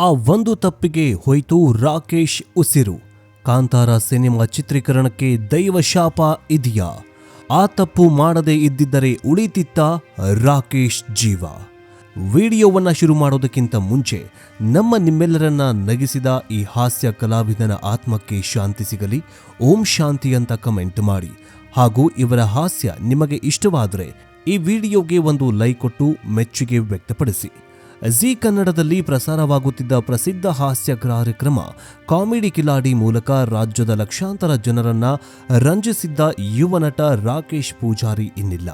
ಆ ಒಂದು ತಪ್ಪಿಗೆ ಹೋಯಿತು ರಾಕೇಶ್ ಉಸಿರು. ಕಾಂತಾರ ಸಿನಿಮಾ ಚಿತ್ರೀಕರಣಕ್ಕೆ ದೈವಶಾಪ ಇದೆಯಾ? ಆ ತಪ್ಪು ಮಾಡದೇ ಇದ್ದಿದ್ದರೆ ಉಳಿತಿತ್ತ ರಾಕೇಶ್ ಜೀವ. ವಿಡಿಯೋವನ್ನ ಶುರು ಮಾಡೋದಕ್ಕಿಂತ ಮುಂಚೆ ನಮ್ಮ ನಿಮ್ಮೆಲ್ಲರನ್ನ ನಗಿಸಿದ ಈ ಹಾಸ್ಯ ಕಲಾವಿದನ ಆತ್ಮಕ್ಕೆ ಶಾಂತಿ ಸಿಗಲಿ, ಓಂ ಶಾಂತಿ ಅಂತ ಕಮೆಂಟ್ ಮಾಡಿ. ಹಾಗೂ ಇವರ ಹಾಸ್ಯ ನಿಮಗೆ ಇಷ್ಟವಾದರೆ ಈ ವಿಡಿಯೋಗೆ ಒಂದು ಲೈಕ್ ಕೊಟ್ಟು ಮೆಚ್ಚುಗೆ ವ್ಯಕ್ತಪಡಿಸಿ. ಜಿ ಕನ್ನಡದಲ್ಲಿ ಪ್ರಸಾರವಾಗುತ್ತಿದ್ದ ಪ್ರಸಿದ್ಧ ಹಾಸ್ಯ ಕಾರ್ಯಕ್ರಮ ಕಾಮಿಡಿ ಕಿಲಾಡಿ ಮೂಲಕ ರಾಜ್ಯದ ಲಕ್ಷಾಂತರ ಜನರನ್ನ ರಂಜಿಸಿದ್ದ ಯುವ ನಟ ರಾಕೇಶ್ ಪೂಜಾರಿ ಇನ್ನಿಲ್ಲ.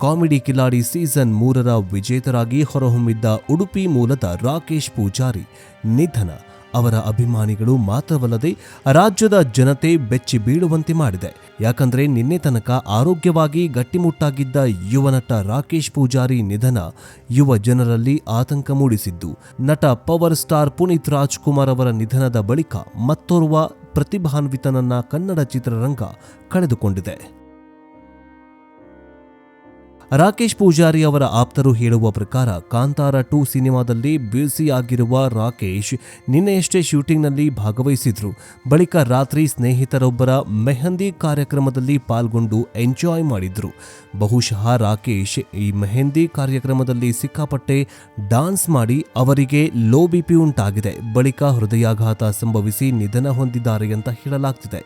ಕಾಮಿಡಿ ಕಿಲಾಡಿ ಸೀಸನ್ ಮೂರರ ವಿಜೇತರಾಗಿ ಹೊರಹೊಮ್ಮಿದ್ದ ಉಡುಪಿ ಮೂಲದ ರಾಕೇಶ್ ಪೂಜಾರಿ ನಿಧನ. ಅವರ ಅಭಿಮಾನಿಗಳು ಮಾತ್ರವಲ್ಲದೆ ರಾಜ್ಯದ ಜನತೆ ಬೆಚ್ಚಿ ಬೀಳುವಂತೆ ಮಾಡಿದೆ. ಯಾಕಂದ್ರೆ ನಿನ್ನೆ ತನಕ ಆರೋಗ್ಯವಾಗಿ ಗಟ್ಟಿಮುಟ್ಟಾಗಿದ್ದ ಯುವ ನಟ ರಾಕೇಶ್ ಪೂಜಾರಿ ನಿಧನ ಯುವ ಜನರಲ್ಲಿ ಆತಂಕ ಮೂಡಿಸಿದ್ದು. ನಟ ಪವರ್ ಸ್ಟಾರ್ ಪುನೀತ್ ರಾಜ್ಕುಮಾರ್ ಅವರ ನಿಧನದ ಬಳಿಕ ಮತ್ತೋರ್ವ ಪ್ರತಿಭಾನ್ವಿತನನ್ನ ಕನ್ನಡ ಚಿತ್ರರಂಗ ಕಳೆದುಕೊಂಡಿದೆ. ರಾಕೇಶ್ ಪೂಜಾರಿ ಅವರ ಆಪ್ತರು ಹೇಳುವ ಪ್ರಕಾರ ಕಾಂತಾರ ಟು ಸಿನಿಮಾದಲ್ಲಿ ಬ್ಯುಸಿ ಆಗಿರುವ ರಾಕೇಶ್ ನಿನ್ನೆಯಷ್ಟೇ ಶೂಟಿಂಗ್ನಲ್ಲಿ ಭಾಗವಹಿಸಿದ್ರು. ಬಳಿಕ ರಾತ್ರಿ ಸ್ನೇಹಿತರೊಬ್ಬರ ಮೆಹಂದಿ ಕಾರ್ಯಕ್ರಮದಲ್ಲಿ ಪಾಲ್ಗೊಂಡು ಎಂಜಾಯ್ ಮಾಡಿದ್ರು. ಬಹುಶಃ ರಾಕೇಶ್ ಈ ಮೆಹಂದಿ ಕಾರ್ಯಕ್ರಮದಲ್ಲಿ ಸಿಕ್ಕಾಪಟ್ಟೆ ಡಾನ್ಸ್ ಮಾಡಿ ಅವರಿಗೆ ಲೋ ಬಿಪಿ ಉಂಟಾಗಿದೆ. ಬಳಿಕ ಹೃದಯಾಘಾತ ಸಂಭವಿಸಿ ನಿಧನ ಹೊಂದಿದ್ದಾರೆ ಅಂತ ಹೇಳಲಾಗ್ತಿದೆ.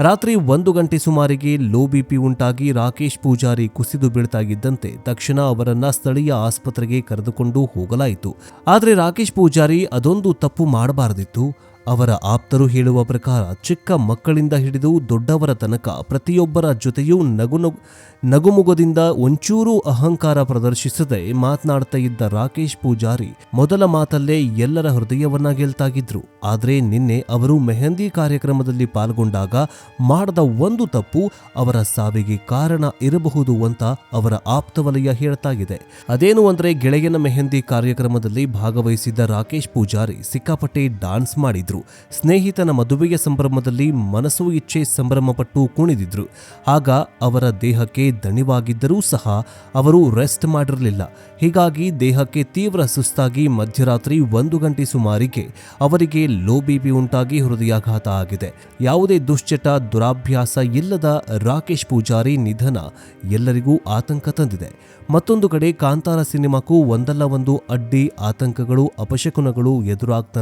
ರಾತ್ರಿ ಒಂದು ಗಂಟೆ ಸುಮಾರಿಗೆ ಲೋ ಬಿಪಿ ಉಂಟಾಗಿ ರಾಕೇಶ್ ಪೂಜಾರಿ ಕುಸಿದು ಬೀಳ್ತಾಗಿದ್ದಂತೆ ತಕ್ಷಣ ಅವರನ್ನ ಸ್ಥಳೀಯ ಆಸ್ಪತ್ರೆಗೆ ಕರೆದುಕೊಂಡು ಹೋಗಲಾಯಿತು. ಆದರೆ ರಾಕೇಶ್ ಪೂಜಾರಿ ಅದೊಂದು ತಪ್ಪು ಮಾಡಬಾರದಿತ್ತು. ಅವರ ಆಪ್ತರು ಹೇಳುವ ಪ್ರಕಾರ ಚಿಕ್ಕ ಮಕ್ಕಳಿಂದ ಹಿಡಿದು ದೊಡ್ಡವರ ತನಕ ಪ್ರತಿಯೊಬ್ಬರ ಜೊತೆಯೂ ನಗು ನಗು, ನಗುಮುಗದಿಂದ ಒಂಚೂರು ಅಹಂಕಾರ ಪ್ರದರ್ಶಿಸದೆ ಮಾತನಾಡ್ತಾ ಇದ್ದ ರಾಕೇಶ್ ಪೂಜಾರಿ ಮೊದಲ ಮಾತಲ್ಲೇ ಎಲ್ಲರ ಹೃದಯವನ್ನ ಗೆಲ್ತಾಗಿದ್ರು. ಆದರೆ ನಿನ್ನೆ ಅವರು ಮೆಹಂದಿ ಕಾರ್ಯಕ್ರಮದಲ್ಲಿ ಪಾಲ್ಗೊಂಡಾಗ ಮಾಡದ ಒಂದು ತಪ್ಪು ಅವರ ಸಾವಿಗೆ ಕಾರಣ ಇರಬಹುದು ಅಂತ ಅವರ ಆಪ್ತವಲಯ ಇದೆ ಅದೇನು ಅಂದ್ರೆ ಗೆಳೆಯನ ಮೆಹಂದಿ ಕಾರ್ಯಕ್ರಮದಲ್ಲಿ ಭಾಗವಹಿಸಿದ್ದ ರಾಕೇಶ್ ಪೂಜಾರಿ ಸಿಕ್ಕಾಪಟ್ಟೆ ಡಾನ್ಸ್ ಮಾಡಿದ್ರು. ಸ್ನೇಹಿತನ ಮದುವೆಯ ಸಂಭ್ರಮದಲ್ಲಿ ಮನಸ್ಸು ಇಚ್ಛೆ ಸಂಭ್ರಮಪಟ್ಟು ಕುಣಿದಿದ್ರು. ಆಗ ಅವರ ದೇಹಕ್ಕೆ ದಣಿವಾಗಿದ್ದರೂ ಸಹ ಅವರು ರೆಸ್ಟ್ ಮಾಡಿರಲಿಲ್ಲ. ಹೀಗಾಗಿ ದೇಹಕ್ಕೆ ತೀವ್ರ ಸುಸ್ತಾಗಿ ಮಧ್ಯರಾತ್ರಿ ಒಂದು ಗಂಟೆ ಸುಮಾರಿಗೆ ಅವರಿಗೆ ಲೋ ಬಿಪಿ ಉಂಟಾಗಿ ಹೃದಯಾಘಾತ ಆಗಿದೆ. ಯಾವುದೇ ದುಶ್ಚಟ, ದುರಾಭ್ಯಾಸ ಇಲ್ಲದ ರಾಕೇಶ್ ಪೂಜಾರಿ ನಿಧನ ಎಲ್ಲರಿಗೂ ಆತಂಕ ತಂದಿದೆ. ಮತ್ತೊಂದು ಕಡೆ ಕಾಂತಾರ ಸಿನಿಮಾಕ್ಕೂ ಒಂದಲ್ಲ ಒಂದು ಅಡ್ಡಿ ಆತಂಕಗಳು, ಅಪಶಕುನಗಳು ಎದುರಾಗ್ತಾನೆ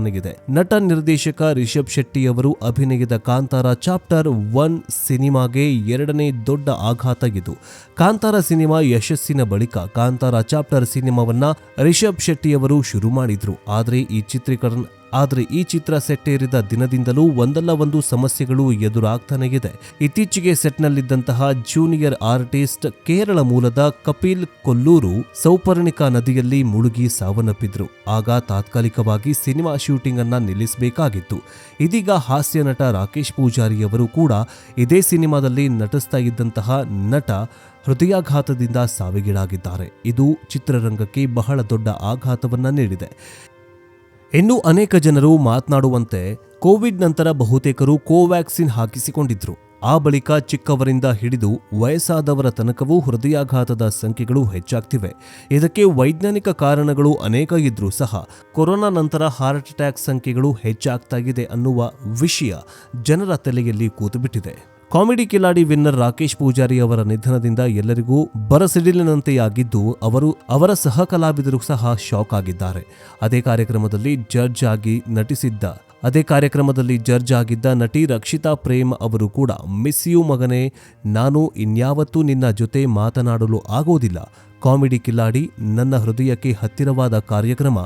ನಟ ನಿರ್ದೇಶಕ ರಿಷಬ್ ಶೆಟ್ಟಿಯವರು ಅಭಿನಯದ ಕಾಂತಾರ ಚಾಪ್ಟರ್ ಒನ್ ಸಿನಿಮಾಗೆ ಎರಡನೇ ದೊಡ್ಡ ಆಘಾತ ಇದು. ಕಾಂತಾರ ಸಿನಿಮಾ ಯಶಸ್ಸಿನ ಬಳಿಕ ಕಾಂತಾರ ಚಾಪ್ಟರ್ ಸಿನಿಮಾವನ್ನ ರಿಷಬ್ ಶೆಟ್ಟಿಯವರು ಶುರು ಮಾಡಿದ್ರು. ಆದರೆ ಈ ಚಿತ್ರೀಕರಣ ಆದರೆ ಈ ಚಿತ್ರ ಸೆಟ್ಟೇರಿದ ದಿನದಿಂದಲೂ ಒಂದಲ್ಲ ಒಂದು ಸಮಸ್ಯೆಗಳು ಎದುರಾಗ್ತಾನೇ ಇದೆ. ಇತ್ತೀಚೆಗೆ ಸೆಟ್ನಲ್ಲಿದ್ದಂತಹ ಜೂನಿಯರ್ ಆರ್ಟಿಸ್ಟ್ ಕೇರಳ ಮೂಲದ ಕಪಿಲ್ ಕೊಲ್ಲೂರು ಸೌಪರ್ಣಿಕಾ ನದಿಯಲ್ಲಿ ಮುಳುಗಿ ಸಾವನ್ನಪ್ಪಿದ್ರು. ಆಗ ತಾತ್ಕಾಲಿಕವಾಗಿ ಸಿನಿಮಾ ಶೂಟಿಂಗ್ ಅನ್ನ ನಿಲ್ಲಿಸಬೇಕಾಗಿತ್ತು. ಇದೀಗ ಹಾಸ್ಯ ನಟ ರಾಕೇಶ್ ಪೂಜಾರಿಯವರು ಕೂಡ ಇದೇ ಸಿನಿಮಾದಲ್ಲಿ ನಟಿಸ್ತಾ ಇದ್ದಂತಹ ನಟ ಹೃದಯಾಘಾತದಿಂದ ಸಾವಿಗೀಡಾಗಿದ್ದಾರೆ. ಇದು ಚಿತ್ರರಂಗಕ್ಕೆ ಬಹಳ ದೊಡ್ಡ ಆಘಾತವನ್ನ ನೀಡಿದೆ. ಇನ್ನು ಅನೇಕ ಜನರು ಮಾತನಾಡುವಂತೆ ಕೋವಿಡ್ ನಂತರ ಬಹುತೇಕರು ಕೋವ್ಯಾಕ್ಸಿನ್ ಹಾಕಿಸಿಕೊಂಡಿದ್ರು. ಆ ಬಳಿಕ ಚಿಕ್ಕವರಿಂದ ಹಿಡಿದು ವಯಸ್ಸಾದವರ ತನಕವೂ ಹೃದಯಾಘಾತದ ಸಂಖ್ಯೆಗಳು ಹೆಚ್ಚಾಗ್ತಿವೆ. ಇದಕ್ಕೆ ವೈಜ್ಞಾನಿಕ ಕಾರಣಗಳು ಅನೇಕ ಇದ್ರೂ ಸಹ ಕೊರೋನಾ ನಂತರ ಹಾರ್ಟ್ ಅಟ್ಯಾಕ್ ಸಂಖ್ಯೆಗಳು ಹೆಚ್ಚಾಗ್ತಾ ಇದೆ ಅನ್ನುವ ವಿಷಯ ಜನರ ತಲೆಯಲ್ಲಿ ಕೂತುಬಿಟ್ಟಿದೆ ಕಾಮಿಡಿ ಕಿಲಾಡಿ ವಿನ್ನರ್ ರಾಕೇಶ್ ಪೂಜಾರಿ ಅವರ ನಿಧನದಿಂದ ಎಲ್ಲರಿಗೂ ಬರಸಿಡಿಲಿನಂತೆಯಾಗಿದ್ದು, ಅವರು ಅವರ ಸಹ ಕಲಾವಿದರು ಸಹ ಶಾಕ್ ಆಗಿದ್ದಾರೆ. ಅದೇ ಕಾರ್ಯಕ್ರಮದಲ್ಲಿ ಜಡ್ಜ್ ಆಗಿ ನಟಿಸಿದ್ದ, ಅದೇ ಕಾರ್ಯಕ್ರಮದಲ್ಲಿ ಜಡ್ಜ್ ಆಗಿದ್ದ ನಟಿ ರಕ್ಷಿತಾ ಪ್ರೇಮ್ ಅವರು ಕೂಡ, ಮಿಸ್ ಯು ಮಗನೇ, ನಾನು ಇನ್ಯಾವತ್ತೂ ನಿನ್ನ ಜೊತೆ ಮಾತನಾಡಲು ಆಗೋದಿಲ್ಲ. ಕಾಮಿಡಿ ಕಿಲಾಡಿ, ನನ್ನ ಹೃದಯಕ್ಕೆ ಹತ್ತಿರವಾದ ಕಾರ್ಯಕ್ರಮ.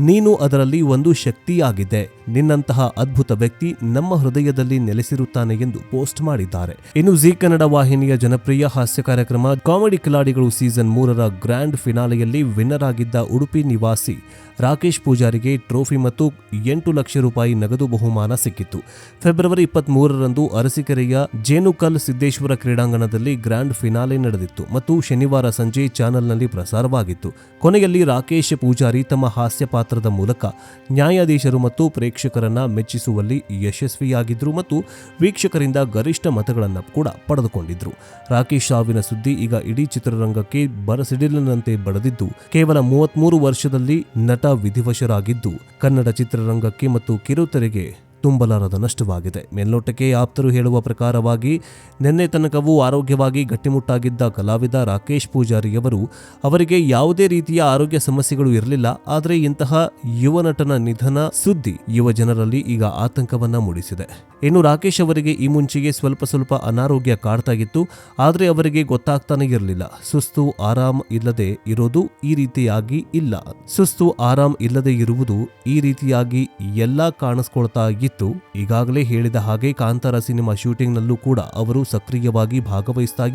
ನೀನು ಅದರಲ್ಲಿ ಒಂದು ಶಕ್ತಿಯಾಗಿದ್ದೆ. ನಿನ್ನಂತಹ ಅದ್ಭುತ ವ್ಯಕ್ತಿ ನಮ್ಮ ಹೃದಯದಲ್ಲಿ ನೆಲೆಸಿರುತ್ತಾನೆ ಎಂದು ಪೋಸ್ಟ್ ಮಾಡಿದ್ದಾರೆ. ಇನ್ನು ಜಿ ಕನ್ನಡ ವಾಹಿನಿಯ ಜನಪ್ರಿಯ ಹಾಸ್ಯ ಕಾರ್ಯಕ್ರಮ, ಕಾಮಿಡಿ ಕಿಲಾಡಿಗಳು ಸೀಸನ್ ಮೂರರ ಗ್ರ್ಯಾಂಡ್ ಫಿನಾಲೆಯಲ್ಲಿ ವಿನ್ನರ್ ಆಗಿದ್ದ ಉಡುಪಿ ನಿವಾಸಿ ರಾಕೇಶ್ ಪೂಜಾರಿಗೆ ಟ್ರೋಫಿ ಮತ್ತು ಎಂಟು ಲಕ್ಷ ರೂಪಾಯಿ ನಗದು ಬಹುಮಾನ ಸಿಕ್ಕಿತ್ತು. ಫೆಬ್ರವರಿ ಇಪ್ಪತ್ತ್ ಮೂರರಂದು ಅರಸೀಕೆರೆಯ ಜೇನುಕಲ್ ಸಿದ್ದೇಶ್ವರ ಕ್ರೀಡಾಂಗಣದಲ್ಲಿ ಗ್ರ್ಯಾಂಡ್ ಫಿನಾಲೆ ನಡೆದಿತ್ತು. ಮತ್ತು ಶನಿವಾರ ಸಂಜೆ ಚಾನಲ್ ಚಾನೆಲ್ನಲ್ಲಿ ಪ್ರಸಾರವಾಗಿತ್ತು. ಕೊನೆಯಲ್ಲಿ ರಾಕೇಶ್ ಪೂಜಾರಿ ತಮ್ಮ ಹಾಸ್ಯ ಪಾತ್ರದ ಮೂಲಕ ನ್ಯಾಯಾಧೀಶರು ಮತ್ತು ಪ್ರೇಕ್ಷಕರನ್ನ ಮೆಚ್ಚಿಸುವಲ್ಲಿ ಯಶಸ್ವಿಯಾಗಿದ್ರು ಮತ್ತು ವೀಕ್ಷಕರಿಂದ ಗರಿಷ್ಠ ಮತಗಳನ್ನು ಕೂಡ ಪಡೆದುಕೊಂಡಿದ್ರು. ರಾಕೇಶ್ ಸಾವಿನ ಸುದ್ದಿ ಈಗ ಇಡೀ ಚಿತ್ರರಂಗಕ್ಕೆ ಬರಸಿಡಿಲಿನಂತೆ ಬಡದಿದ್ದು, ಕೇವಲ ಮೂವತ್ಮೂರು ವರ್ಷದಲ್ಲಿ ನಟ ವಿಧಿವಶರಾಗಿದ್ದು, ಕನ್ನಡ ಚಿತ್ರರಂಗಕ್ಕೆ ಮತ್ತು ಕಿರುತೆರೆಗೆ ತುಂಬಲಾರದ ನಷ್ಟವಾಗಿದೆ. ಮೇಲ್ನೋಟಕ್ಕೆ ಆಪ್ತರು ಹೇಳುವ ಪ್ರಕಾರವಾಗಿ, ನಿನ್ನೆ ತನಕವೂ ಆರೋಗ್ಯವಾಗಿ ಗಟ್ಟಿಮುಟ್ಟಾಗಿದ್ದ ಕಲಾವಿದ ರಾಕೇಶ್ ಪೂಜಾರಿಯವರು ಅವರಿಗೆ ಯಾವುದೇ ರೀತಿಯ ಆರೋಗ್ಯ ಸಮಸ್ಯೆಗಳು ಇರಲಿಲ್ಲ. ಆದರೆ ಇಂತಹ ಯುವ ನಟನ ನಿಧನ ಸುದ್ದಿ ಯುವ ಜನರಲ್ಲಿ ಈಗ ಆತಂಕವನ್ನ ಮೂಡಿಸಿದೆ. ಇನ್ನು ರಾಕೇಶ್ ಅವರಿಗೆ ಈ ಮುಂಚೆಗೆ ಸ್ವಲ್ಪ ಸ್ವಲ್ಪ ಅನಾರೋಗ್ಯ ಕಾಡ್ತಾ ಇತ್ತು ಆದರೆ ಅವರಿಗೆ ಗೊತ್ತಾಗ್ತಾನೆ ಇರಲಿಲ್ಲ. ಸುಸ್ತು, ಆರಾಮ್ ಇಲ್ಲದೆ ಇರೋದು ಈ ರೀತಿಯಾಗಿ ಇಲ್ಲ. ಸುಸ್ತು, ಆರಾಮ್ ಇಲ್ಲದೆ ಇರುವುದು ಈ ರೀತಿಯಾಗಿ ಎಲ್ಲ ಕಾಣಿಸ್ಕೊಳ್ತಾ ಇತ್ತು ಈಗಾಗಲೇ ಹೇಳಿದ ಹಾಗೆ ಕಾಂತಾರ ಸಿನಿಮಾ ಶೂಟಿಂಗ್ನಲ್ಲೂ ಕೂಡ ಅವರು ಸಕ್ರಿಯವಾಗಿ ಭಾಗವಹಿಸ್ತಾ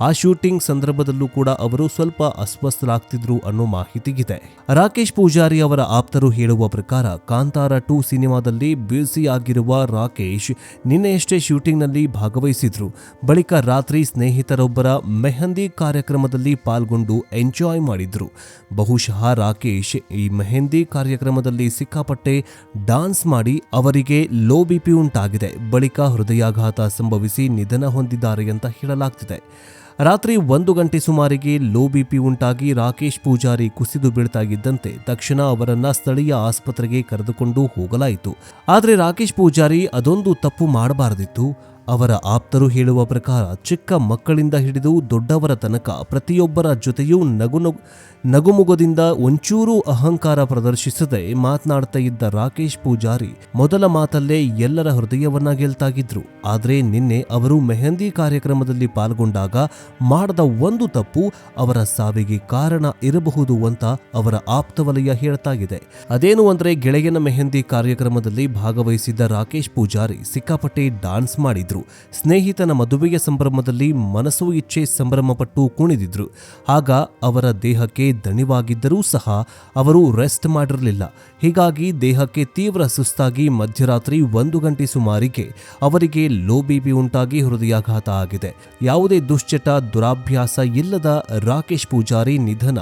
ಆ ಶೂಟಿಂಗ್ ಸಂದರ್ಭದಲ್ಲೂ ಕೂಡ ಅವರು ಸ್ವಲ್ಪ ಅಸ್ವಸ್ಥರಾಗ್ತಿದ್ರು ಅನ್ನೋ ಮಾಹಿತಿ ಇದೆ ರಾಕೇಶ್ ಪೂಜಾರಿ ಅವರ ಆಪ್ತರು ಹೇಳುವ ಪ್ರಕಾರ ಕಾಂತಾರ ಟೂ ಸಿನಿಮಾದಲ್ಲಿ ಬ್ಯುಸಿ ಆಗಿರುವ ರಾಕೇಶ್ ನಿನ್ನೆಯಷ್ಟೇ ಶೂಟಿಂಗ್ನಲ್ಲಿ ಭಾಗವಹಿಸಿದ್ರು. ಬಳಿಕ ರಾತ್ರಿ ಸ್ನೇಹಿತರೊಬ್ಬರ ಮೆಹಂದಿ ಕಾರ್ಯಕ್ರಮದಲ್ಲಿ ಪಾಲ್ಗೊಂಡು ಎಂಜಾಯ್ ಮಾಡಿದ್ರು. ಬಹುಶಃ ರಾಕೇಶ್ ಈ ಮೆಹಂದಿ ಕಾರ್ಯಕ್ರಮದಲ್ಲಿ ಸಿಕ್ಕಾಪಟ್ಟೆ ಡಾನ್ಸ್ ಮಾಡಿ ಅವರಿಗೆ ಲೋ ಬಿಪಿ ಉಂಟಾಗಿದೆ. ಬಳಿಕ ಹೃದಯಾಘಾತ ಸಂಭವಿಸಿ ನಿಧನ ಹೊಂದಿದ್ದಾರೆ ಅಂತ ಹೇಳಲಾಗ್ತಿದೆ. ರಾತ್ರಿ ಒಂದು ಗಂಟೆ ಸುಮಾರಿಗೆ ಲೋ ಬಿಪಿ ಉಂಟಾಗಿ ರಾಕೇಶ್ ಪೂಜಾರಿ ಕುಸಿದು ಬೀಳ್ತಾ ಇದ್ದಂತೆ ತಕ್ಷಣ ಅವರನ್ನ ಸ್ಥಳೀಯ ಆಸ್ಪತ್ರೆಗೆ ಕರೆದುಕೊಂಡು ಹೋಗಲಾಯಿತು. ಆದರೆ ರಾಕೇಶ್ ಪೂಜಾರಿ ಅದೊಂದು ತಪ್ಪು ಮಾಡಬಾರದಿತ್ತು. ಅವರ ಆಪ್ತರು ಹೇಳುವ ಪ್ರಕಾರ ಚಿಕ್ಕ ಮಕ್ಕಳಿಂದ ಹಿಡಿದು ದೊಡ್ಡವರ ತನಕ ಪ್ರತಿಯೊಬ್ಬರ ಜೊತೆಯೂ ನಗು ನಗು ನಗುಮುಗದಿಂದ ಒಂಚೂರು ಅಹಂಕಾರ ಪ್ರದರ್ಶಿಸದೆ ಮಾತನಾಡ್ತಾ ಇದ್ದ ರಾಕೇಶ್ ಪೂಜಾರಿ ಮೊದಲ ಮಾತಲ್ಲೇ ಎಲ್ಲರ ಹೃದಯವನ್ನ ಗೆಲ್ತಾಗಿದ್ರು. ಆದರೆ ನಿನ್ನೆ ಅವರು ಮೆಹಂದಿ ಕಾರ್ಯಕ್ರಮದಲ್ಲಿ ಪಾಲ್ಗೊಂಡಾಗ ಮಾಡದ ಒಂದು ತಪ್ಪು ಅವರ ಸಾವಿಗೆ ಕಾರಣ ಇರಬಹುದು ಅಂತ ಅವರ ಆಪ್ತವಲಯ ಹೇಳ್ತಾ ಇದೆ. ಅದೇನು ಅಂದ್ರೆ ಗೆಳೆಯನ ಮೆಹಂದಿ ಕಾರ್ಯಕ್ರಮದಲ್ಲಿ ಭಾಗವಹಿಸಿದ್ದ ರಾಕೇಶ್ ಪೂಜಾರಿ ಸಿಕ್ಕಾಪಟ್ಟೆ ಡಾನ್ಸ್ ಮಾಡಿದ್ರು. ಸ್ನೇಹಿತನ ಮದುವೆಯ ಸಂಭ್ರಮದಲ್ಲಿ ಮನಸ್ಸು ಇಚ್ಛೆ ಸಂಭ್ರಮಪಟ್ಟು ಕುಣಿದಿದ್ರು. ಆಗ ಅವರ ದೇಹಕ್ಕೆ ದಣಿವಾಗಿದ್ದರೂ ಸಹ ಅವರು ರೆಸ್ಟ್ ಮಾಡಿರಲಿಲ್ಲ. ಹೀಗಾಗಿ ದೇಹಕ್ಕೆ ತೀವ್ರ ಸುಸ್ತಾಗಿ ಮಧ್ಯರಾತ್ರಿ ಒಂದು ಗಂಟೆ ಸುಮಾರಿಗೆ ಅವರಿಗೆ ಲೋ ಬಿಪಿ ಉಂಟಾಗಿ ಹೃದಯಾಘಾತ ಆಗಿದೆ. ಯಾವುದೇ ದುಶ್ಚಟ, ದುರಾಭ್ಯಾಸ ಇಲ್ಲದ ರಾಕೇಶ್ ಪೂಜಾರಿ ನಿಧನ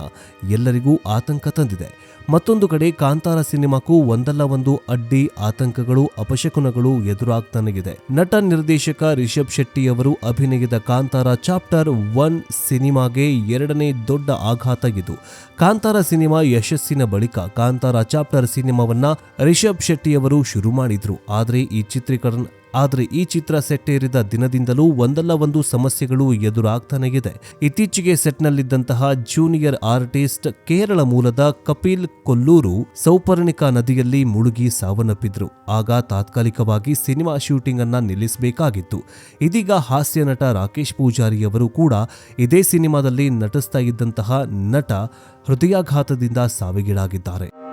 ಎಲ್ಲರಿಗೂ ಆತಂಕ ತಂದಿದೆ. ಮತ್ತೊಂದು ಕಡೆ ಕಾಂತಾರ ಸಿನಿಮಾಕ್ಕೂ ಒಂದಲ್ಲ ಒಂದು ಅಡ್ಡಿ ಆತಂಕಗಳು, ಅಪಶಕುನಗಳು ಎದುರಾಗ್ತನಗಿದೆ. ನಟ ನಿರ್ದೇಶಕ ರಿಷಬ್ ಶೆಟ್ಟಿ ಅವರು ಅಭಿನಯದ ಕಾಂತಾರ ಚಾಪ್ಟರ್ ಒನ್ ಸಿನಿಮಾಗೆ ಎರಡನೇ ದೊಡ್ಡ ಆಘಾತ ಇದು. ಕಾಂತಾರ ಸಿನಿಮಾ ಯಶಸ್ಸಿನ ಬಳಿಕ ಕಾಂತಾರ ಚಾಪ್ಟರ್ ಸಿನಿಮಾವನ್ನ ರಿಷಬ್ ಶೆಟ್ಟಿ ಅವರು ಶುರು ಮಾಡಿದ್ರು. ಆದರೆ ಈ ಚಿತ್ರೀಕರಣ ಆದರೆ ಈ ಚಿತ್ರ ಸೆಟ್ಟೇರಿದ ದಿನದಿಂದಲೂ ಒಂದಲ್ಲ ಒಂದು ಸಮಸ್ಯೆಗಳು ಎದುರಾಗ್ತಾನೆ ಇದೆ. ಇತ್ತೀಚೆಗೆ ಸೆಟ್ನಲ್ಲಿದ್ದಂತಹ ಜೂನಿಯರ್ ಆರ್ಟಿಸ್ಟ್ ಕೇರಳ ಮೂಲದ ಕಪಿಲ್ ಕೊಲ್ಲೂರು ಸೌಪರ್ಣಿಕಾ ನದಿಯಲ್ಲಿ ಮುಳುಗಿ ಸಾವನ್ನಪ್ಪಿದ್ರು. ಆಗ ತಾತ್ಕಾಲಿಕವಾಗಿ ಸಿನಿಮಾ ಶೂಟಿಂಗ್ ಅನ್ನ ನಿಲ್ಲಿಸಬೇಕಾಗಿತ್ತು. ಇದೀಗ ಹಾಸ್ಯ ನಟ ರಾಕೇಶ್ ಪೂಜಾರಿ ಅವರು ಕೂಡ ಇದೇ ಸಿನಿಮಾದಲ್ಲಿ ನಟಿಸ್ತಾ ಇದ್ದಂತಹ ನಟ ಹೃದಯಾಘಾತದಿಂದ ಸಾವಿಗೀಡಾಗಿದ್ದಾರೆ.